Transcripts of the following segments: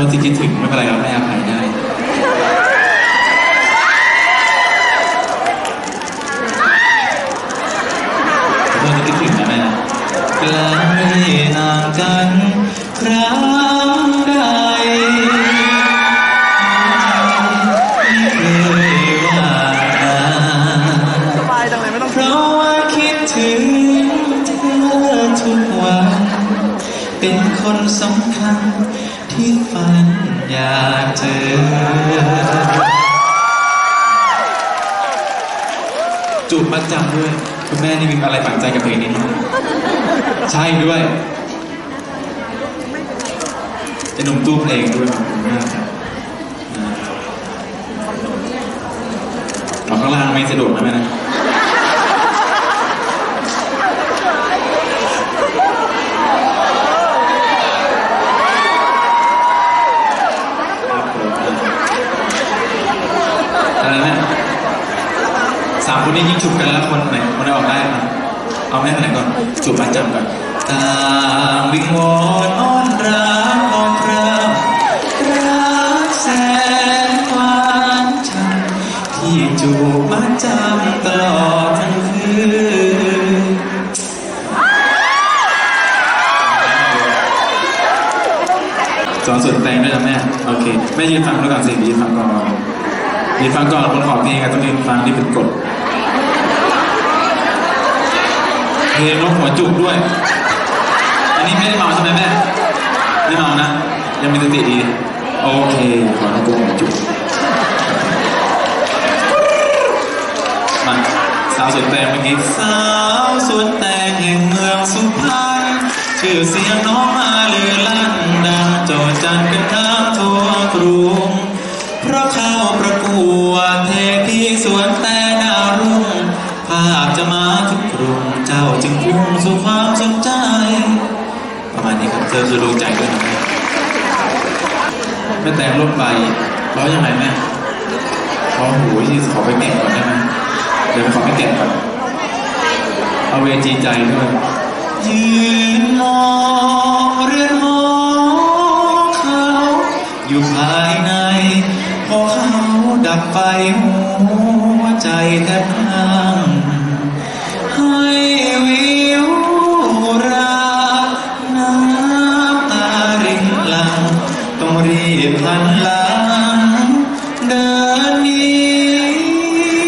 วนจริงๆถึงไม่เป็นไรครับให้อภัยได้ เป็นคนสำคัญที่ฝันอยากเจอ จูบมัดจำด้วย คุณแม่นี่มีอะไรฝังใจกับเพลงนี้ ใช่ด้วยจะนมตู้เพลงด้วยขอบคุณมากครับอ่าเอาข้างล่างไม่สะดวกนะแม่นะ ครับผมอะไรนะ สามคนนี้ยิ่งฉุบกันแล้วคนไหนคนไหนออกได้นะเอาแม่คนไหนก่อนฉุบมาจำก่อนต่างวิงวอนอ้อนรักอ้อกเริ่มรักแสนหวานช่ำที่จูบมาจำตลอดทั้งคืนสอนสุดแตงด้วยนะแม่โอเคแม่ยืนฟังด้วยก่อนสิยืนฟังก่อนยืนฟังก่อนคนขอเพลงอะต้องยืนฟังที่เป็นกฎ เพลงลงหัวจุกด้วย อันนี้ไม่ได้เมาใช่ไหมแม่ ไม่เมานะ ยังมีสติดี โอเคขอให้กูหัวจุกมาสาวสวนแตงเมื่อกี้สาวสวนแตงแห่งเมืองสุพรรณชื่อเสียงน้องมาลือลั่นดังโจดจันกันทั้งทั่วกรุง งพุ่งสู่ความสนใจ ประมาณนี้ครับเธอคือดวงใจด้วยนะแม่แตงลบไปร้อยยังไงแม่ขอหูที่ขอไปแกะก่อนได้ไหมเดี๋ยวไปขอไปแกะก่อนเอาเวจีใจด้วยยืนมองเรือนหอเขาอยู่ภายใน พอเขาดับไฟหัวใจแทบพัง รีบพลันหลังเดินหนี้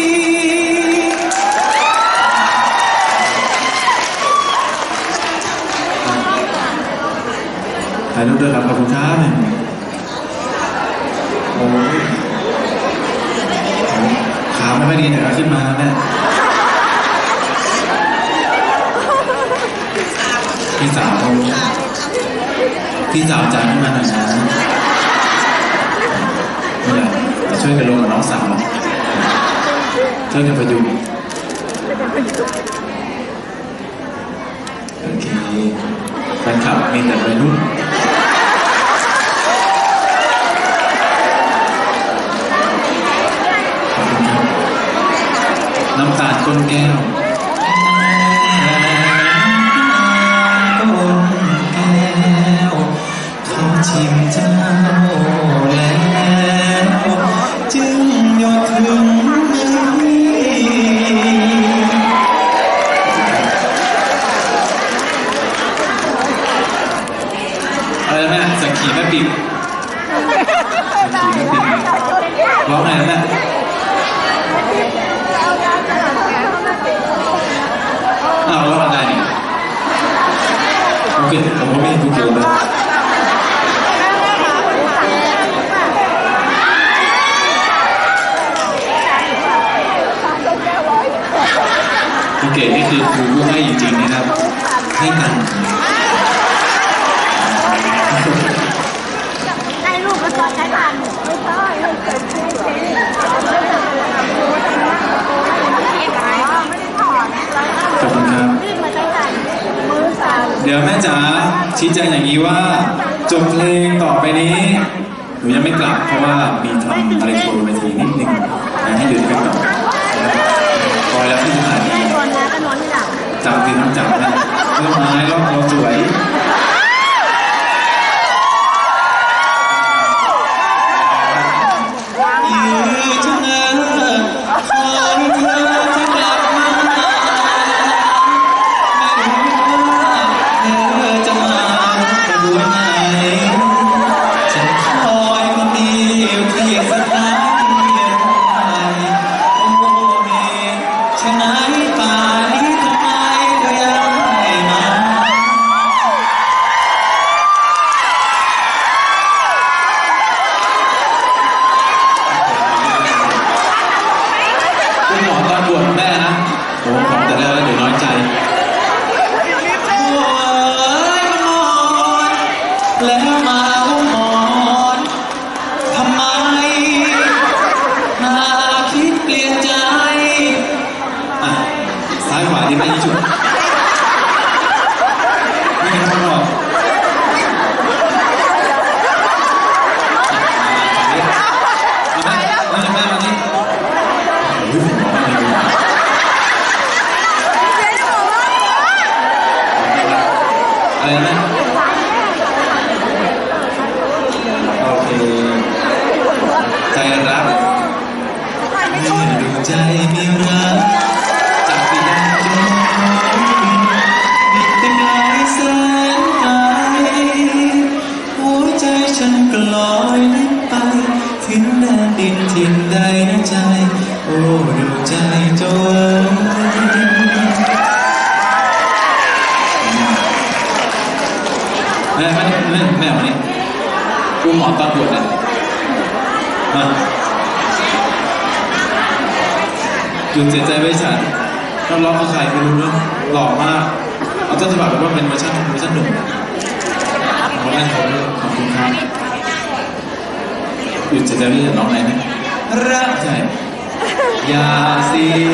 ถ่ายรูปด้วยครับขอบคุณครับโอ้ยขาไม่ค่อยดีเดี๋ยวเอาขึ้นมาแม่พี่สาวพี่สาวจานขึ้นมาหน่อยนะ นี่แหละจะช่วยกันลงกับน้องสาวช่วยกันประยุงโอเคแฟนคลับมีแต่วัยรุ่นน้ำตาลก้นแก้ว ขีแม่ปิ่มสังขีแม่ปิ่มร้องไงนะแม่อ้าวแล้วทำไงนี่โอเคผมก็ไม่เห็นทุกเดือนเลยภูเก็ตนี่คือครูผู้ให้จริงๆนะครับให้ตังค์ ได้ลูกก็ตอนใช้ผ่านไม่ใช่ไม่เคยใช้ใช้ไม่ได้ถอด ขอบคุณครับ เดี๋ยวแม่จ๋าชี้แจงอย่างนี้ว่าจบเพลงต่อไปนี้หนูยังไม่กลับเพราะว่ามีทำอะไรโชว์เวทีนิดนึง แล้วมาหุ้อนทำไมหาคิดเปลี่ยนใจอะซ้ายขวาดีไหมจุดไม่เป็นหมาแม่มมานี่ย ใจมีรักจากปีดาจนบิดเป็นหลายแสนไกลหัวใจฉันก็ลอยลิบไปถึงแดนดินถิ่นใดนะใจ โอ้ดวงใจจ้าเอ๋แม่แม่แม่วันนี้กูหมอตาปวดนะ หยุดเสียใจไว้ฉันนักร้องเขาใครไม่รู้เรื่องหล่อมาก เอาต้นฉบับแบบว่าเป็นเวอร์ชันเวอร์ชันหนุ่มขอบคุณครับขอบคุณครับหยุดเสียใจไว้ฉันร้องอะไรนะรักใจอย่าเสีย